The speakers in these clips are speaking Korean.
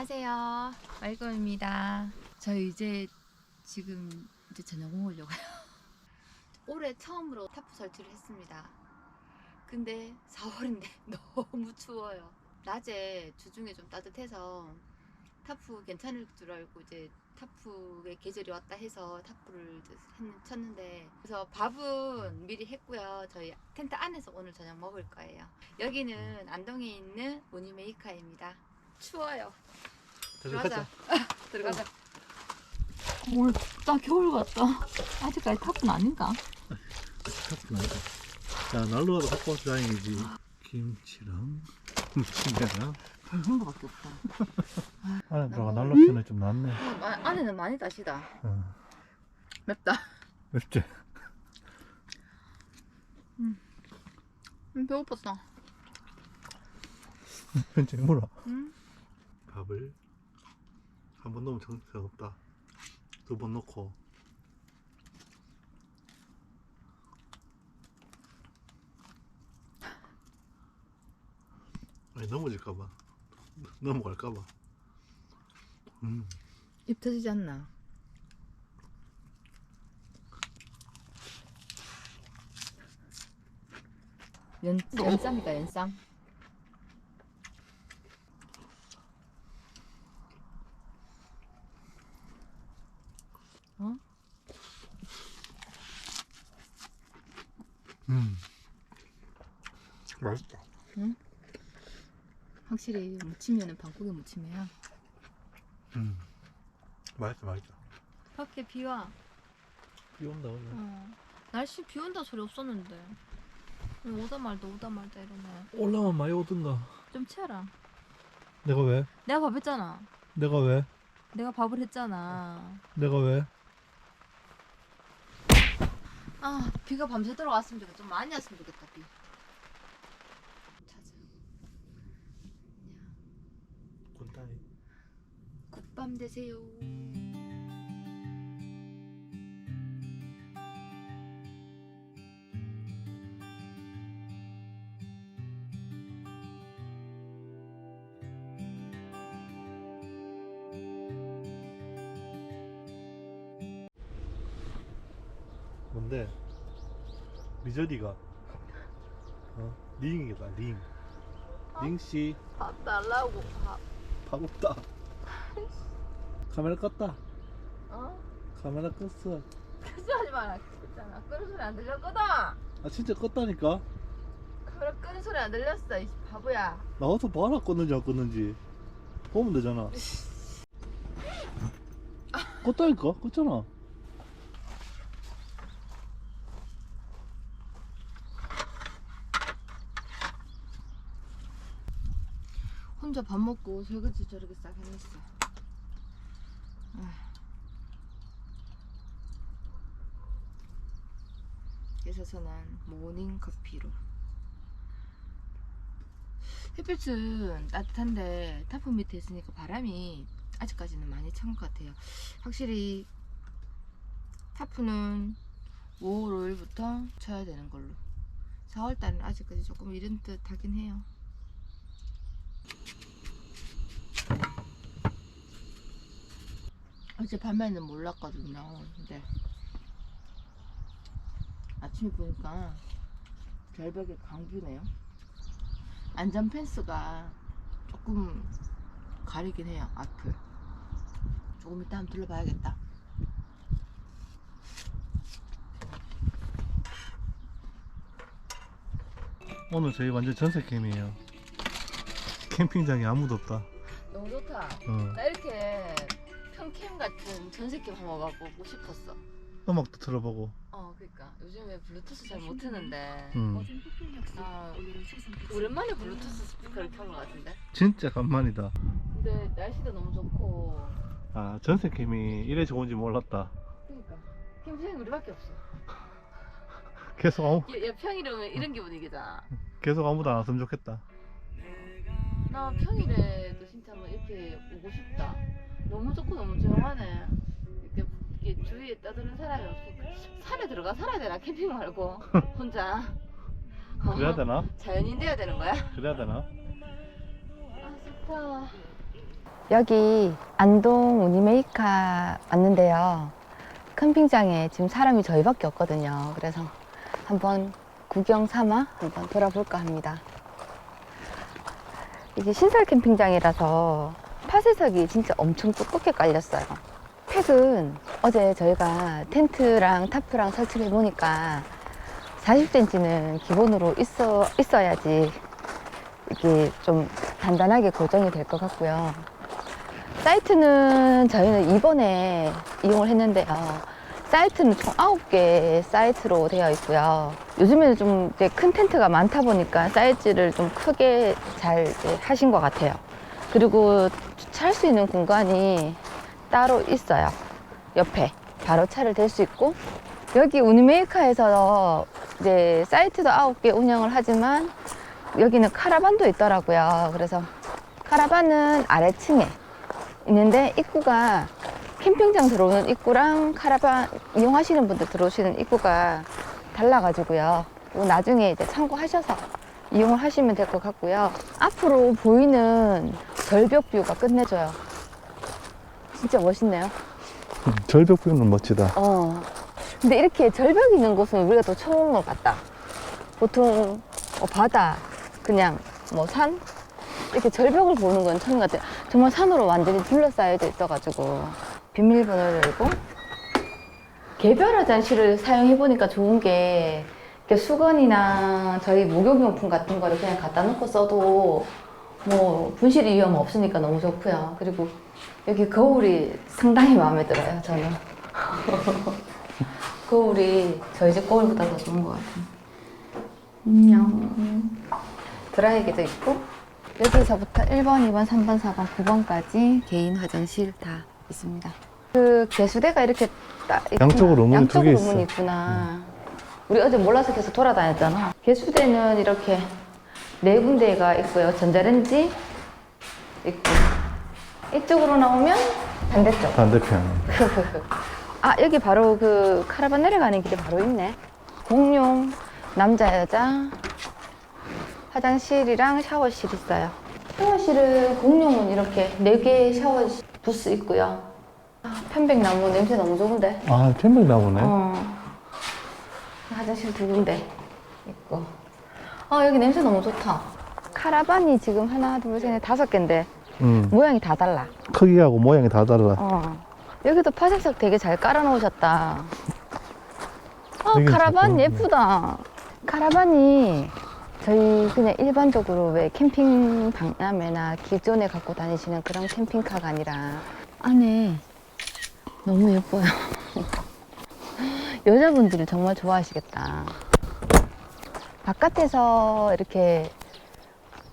안녕하세요. 말검입니다. 저희 이제 지금 이제 저녁 먹으려고요. 올해 처음으로 타프 설치를 했습니다. 근데 4월인데 너무 추워요. 낮에 주중에 좀 따뜻해서 타프 괜찮을 줄 알고 이제 타프의 계절이 왔다 해서 타프를 쳤는데 그래서 밥은 미리 했고요. 저희 텐트 안에서 오늘 저녁 먹을 거예요. 여기는 안동에 있는 모니메이카입니다. 추워요. 들어가자. 들어가자. 오늘 나 겨울 같다. 아직까지 타프는 아닌가? 자 날로 가도 갖고 와서 다행이지 김치랑 무침이랑 별건 거밖에 없다. 안에 들어가 난로 피는 좀 낫네 아, 안에는 많이 다시다. 어. 맵다. 맵지? 음, 배고팠어. 편지 물어 응? 밥을 한 번 넣으면 정성 없다. 두 번 넣고. 아니 넘어질까봐. 넘어갈까봐. 음. 입 터지지 않나? 연, 연쌈이다, 연쌈. 어? 음. 맛있다 확실히 무침면은 방콕의 무침이야. 음. 맛있어 맛있어 밖에 비와. 비 온다 오늘 어. 날씨 비 온다 소리 없었는데. 왜 오다 말다 오다 말다 이러네. 올라만 많이 오든가 좀 채라. 내가 왜? 내가 밥 했잖아. 내가 왜? 내가 밥을 했잖아. 내가 왜? 아, 비가 밤새도록 왔으면 좋겠다. 좀 많이 왔으면 좋겠다, 비. 찾아. 곤따이 굿 밤 되세요. 뭔데? 미저리가 어? 링이다 링 링씨 밥 달라고, 밥. 밥 없다 카메라 껐다 어? 카메라 껐어 그러지 하지 마라. 그랬잖아. 끄는 소리 안 들렸거든? 아 진짜 껐다니까 카메라 끄는 소리 안 들렸어, 이 바보야. 나와서 봐라 껐는지 안 껐는지 보면 되잖아 껐다니까 껐잖아 혼자 밥 먹고 설거지 저렇게 싹 해냈어. 아. 그래서 저는 모닝 커피로. 햇빛은 따뜻한데 타프 밑에 있으니까 바람이 아직까지는 많이 찬 것 같아요. 확실히 타프는 5월 5일부터 쳐야 되는 걸로 4월달은 아직까지 조금 이른 듯 하긴 해요. 어제 밤에는 몰랐거든요. 근데 아침에 보니까 절벽에 강뷰네요. 안전 펜스가 조금 가리긴 해요. 앞을. 조금 이따 한번 둘러봐야겠다. 오늘 저희 완전 전세 캠이에요. 캠핑장에 아무도 없다. 너무 좋다. 어. 나 이렇게 같은 전세캠 한번 와보고 싶었어. 음악도 들어보고. 어, 그러니까 요즘에 블루투스 잘못 트는데 음. 아, 오랜만에 블루투스 스피커를 켠것 같은데. 진짜 간만이다. 근데 날씨도 너무 좋고. 아 전세 캠이 이래 좋은지 몰랐다. 그러니까 캠핑장이 우리밖에 없어. 계속 아무 야, 야 평일이면 이런 기분이겠잖아. 계속 아무도 안 왔으면 좋겠다. 나 평일에도 진짜 뭐 이렇게 오고 싶다. 너무 좋고 너무 조용하네. 이렇게, 이렇게 주위에 떠드는 사람이 없으니까 산에 들어가 살아야 되나 캠핑 말고 혼자. 어, 그래야 되나? 자연인 돼야 되는 거야? 그래야 되나? 아 좋다. 여기 안동 우니메이카 왔는데요. 캠핑장에 지금 사람이 저희밖에 없거든요. 그래서 한번 구경 삼아 한번 돌아볼까 합니다. 이게 신설 캠핑장이라서 파쇄석이 진짜 엄청 두껍게 깔렸어요. 팩은 어제 저희가 텐트랑 타프랑 설치를 해보니까 40cm는 기본으로 있어, 있어야지 이게 좀 단단하게 고정이 될 것 같고요. 사이트는 저희는 이번에 이용을 했는데요. 사이트는 총 9개 사이트로 되어 있고요. 요즘에는 좀 큰 텐트가 많다 보니까 사이즈를 좀 크게 잘 하신 것 같아요. 그리고 주차할 수 있는 공간이 따로 있어요. 옆에. 바로 차를 댈 수 있고. 여기 우니메이카에서 이제 사이트도 9개 운영을 하지만 여기는 카라반도 있더라고요. 그래서 카라반은 아래층에 있는데 입구가 캠핑장 들어오는 입구랑 카라반 이용하시는 분들 들어오시는 입구가 달라가지고요. 나중에 이제 참고하셔서 이용을 하시면 될 것 같고요. 앞으로 보이는 절벽 뷰가 끝내줘요. 진짜 멋있네요. 절벽 뷰는 멋지다. 어. 근데 이렇게 절벽 있는 곳은 우리가 또 처음 같다. 보통 어, 바다, 그냥 뭐 산? 이렇게 절벽을 보는 건 처음 같아요. 정말 산으로 완전히 둘러싸여져 있어가지고. 비밀번호를 열고. 개별 화장실을 사용해보니까 좋은 게 수건이나 저희 목욕용품 같은 거를 그냥 갖다 놓고 써도 뭐 분실 위험 없으니까 너무 좋고요. 그리고 여기 거울이 상당히 마음에 들어요, 저는. 거울이 저희 집 거울보다 더 좋은 것 같아요. 안녕. 드라이기도 있고 여기서부터 1번, 2번, 3번, 4번, 9번까지 개인 화장실 다 있습니다. 그 개수대가 이렇게 딱 있구나. 양쪽으로 문이 두개 양쪽으로 있어. 문이 있구나. 우리 어제 몰라서 계속 돌아다녔잖아. 개수대는 이렇게 네 군데가 있고요. 전자레인지 있고 이쪽으로 나오면 반대쪽. 반대편. 아 여기 바로 그 카라반 내려가는 길이 바로 있네 공용 남자 여자 화장실이랑 샤워실 있어요 샤워실은 공용은 이렇게 네 개 샤워 부스 있고요 아, 편백나무 냄새 너무 좋은데 아 편백 나무네. 어. 화장실 두 군데 있고 아 여기 냄새 너무 좋다 카라반이 지금 하나 둘 셋 넷 다섯 개인데 음. 모양이 다 달라 크기하고 모양이 다 달라. 어. 여기도 파색석 되게 잘 깔아놓으셨다. 어, 되게 카라반 좋다. 예쁘다. 카라반이 저희 그냥 일반적으로 왜 캠핑 박람회나 기존에 갖고 다니시는 그런 캠핑카가 아니라 안에 너무 예뻐요. 여자분들이 정말 좋아하시겠다. 바깥에서 이렇게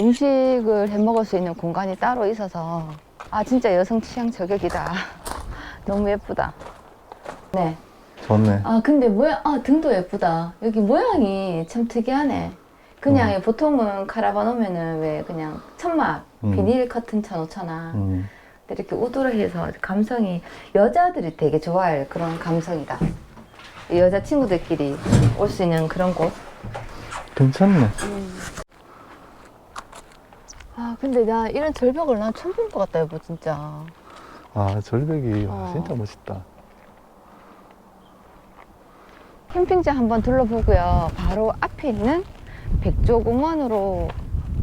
음식을 해 먹을 수 있는 공간이 따로 있어서 아 진짜 여성 취향 저격이다. 너무 예쁘다. 네. 좋네. 아 근데 모양 아 등도 예쁘다. 여기 모양이 참 특이하네. 그냥 음. 보통은 카라반 오면은 왜 그냥 천막 음. 비닐 커튼 쳐놓잖아. 음. 근데 이렇게 우드로해서 감성이 여자들이 되게 좋아할 그런 감성이다. 여자 친구들끼리 올 수 있는 그런 곳. 괜찮네. 아 근데 나 이런 절벽을 난 처음 본 것 같다 여보 진짜. 아, 절벽이 와, 어. 진짜 멋있다. 캠핑장 한번 둘러보고요. 바로 앞에 있는 백조 공원으로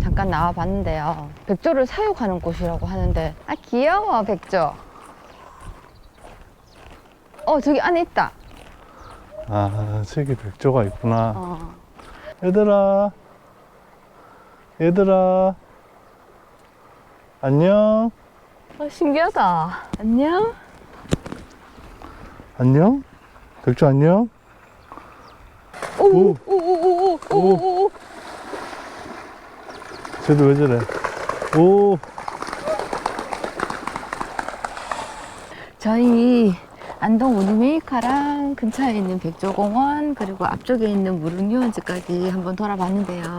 잠깐 나와 봤는데요. 백조를 사육하는 곳이라고 하는데, 아, 귀여워, 백조. 어, 저기 안에 있다. 아, 저기 백조가 있구나. 어. 얘들아. 얘들아. 안녕. 어, 신기하다. 안녕? 안녕? 백조 안녕? 오, 오, 오, 오, 오, 오, 오, 오. 쟤도 왜 저래? 오, 저희 안동 우니메이카랑 근처에 있는 백조공원 그리고 앞쪽에 있는 무릉유원지까지 한번 돌아봤는데요.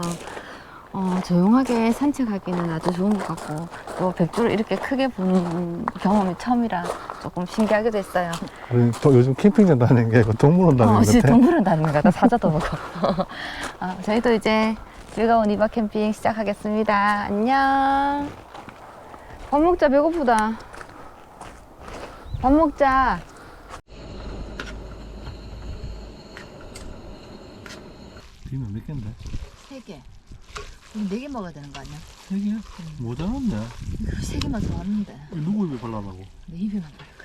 어, 조용하게 산책하기는 아주 좋은 것 같고 또 백조를 이렇게 크게 본 경험이 처음이라 조금 신기하기도 했어요. 우리 또 요즘 캠핑장 다니는 게 아니고 동물원 어, 다니는 것 진짜 같아. 동물원 다니는 것 같아. 사자도 보고. 어, 저희도 이제 즐거운 이박 캠핑 시작하겠습니다. 안녕. 밥 먹자. 배고프다. 밥 먹자. 니는 몇 개인데? 세 개. 그럼 네개 먹어야 되는 거 아니야? 세 개? 모자랐네. 세 개만 더 왔는데 누구 입에 발라라고? 내 입에만 바르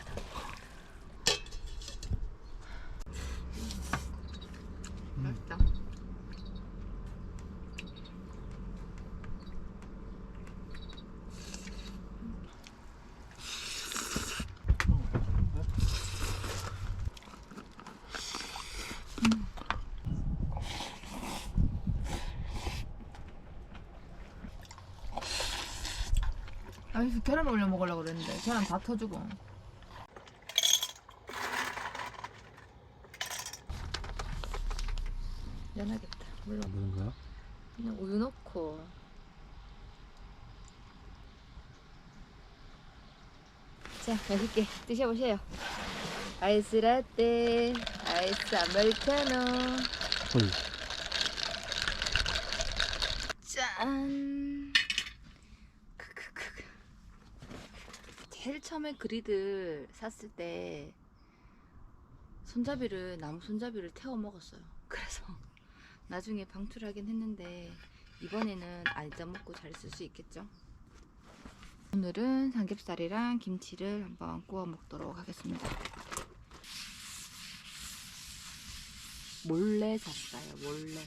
아니 계란 올려 먹으려고 그랬는데. 계란 다 터주고. 연하겠다. 물론 그런 거야? 그냥 우유 넣고. 자 맛있게 드셔보세요. 아이스 라떼 아이스 아메리카노. 어이. 짠 크크크크. 제일 처음에 그리들 샀을 때 손잡이를 나무 손잡이를 태워 먹었어요 그래서 나중에 방출 하긴 했는데 이번에는 안 잊어먹고 잘 쓸 수 있겠죠 오늘은 삼겹살이랑 김치를 한번 구워 먹도록 하겠습니다 몰래 샀어요 몰래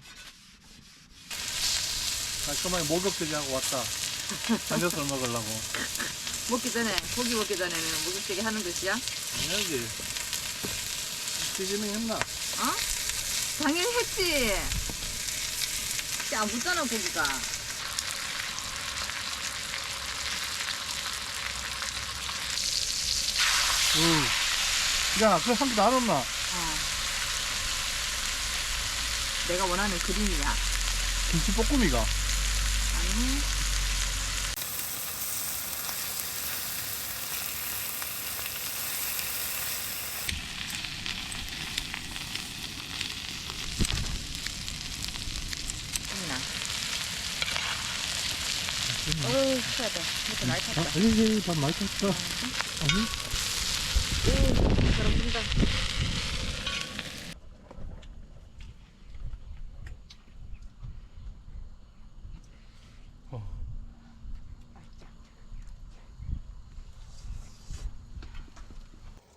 깔끔하게 목욕제기하고 왔다. 삼겹살 먹으려고. 먹기 전에 고기 먹기 전에는 목욕제기 하는 것이야? 당연하지. 시즈닝 했나? 어? 당연히 했지. 진짜 안 붙잖아 고기가. 응. 야, 그래 한개 나눴나? 어. 내가 원하는 그림이야. 김치 볶음이가. 아니. 어우, 돼. 이렇게 많이 탔다. 에이, 밥 많이 탔어. 아니? 오, 분다. 어.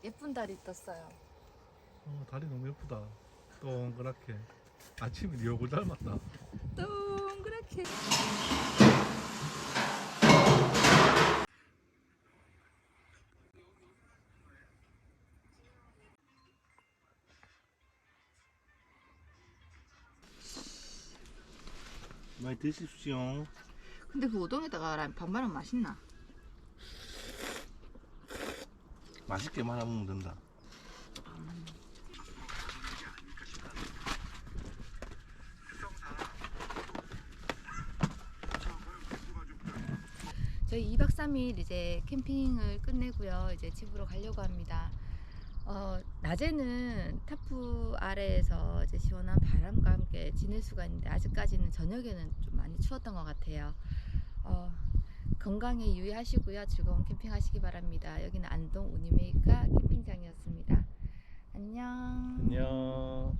예쁜 달이 떴어요. 어, 다리 너무 예쁘다. 동그랗게. 아침에 네 얼굴 닮았다. 동그랗게. 많이 드십시오. 근데 그 우동에다가 라- 반반은 맛있나? 맛있게 말아 먹으면 된다. 저희 2박 3일 이제 캠핑을 끝내고요. 이제 집으로 가려고 합니다. 어, 낮에는 타프 아래에서 이제 시원한 바람과 함께 지낼 수가 있는데 아직까지는 저녁에는 좀 많이 추웠던 것 같아요. 어, 건강에 유의하시고요. 즐거운 캠핑 하시기 바랍니다. 여기는 안동 우니메이카 캠핑장이었습니다. 안녕. 안녕.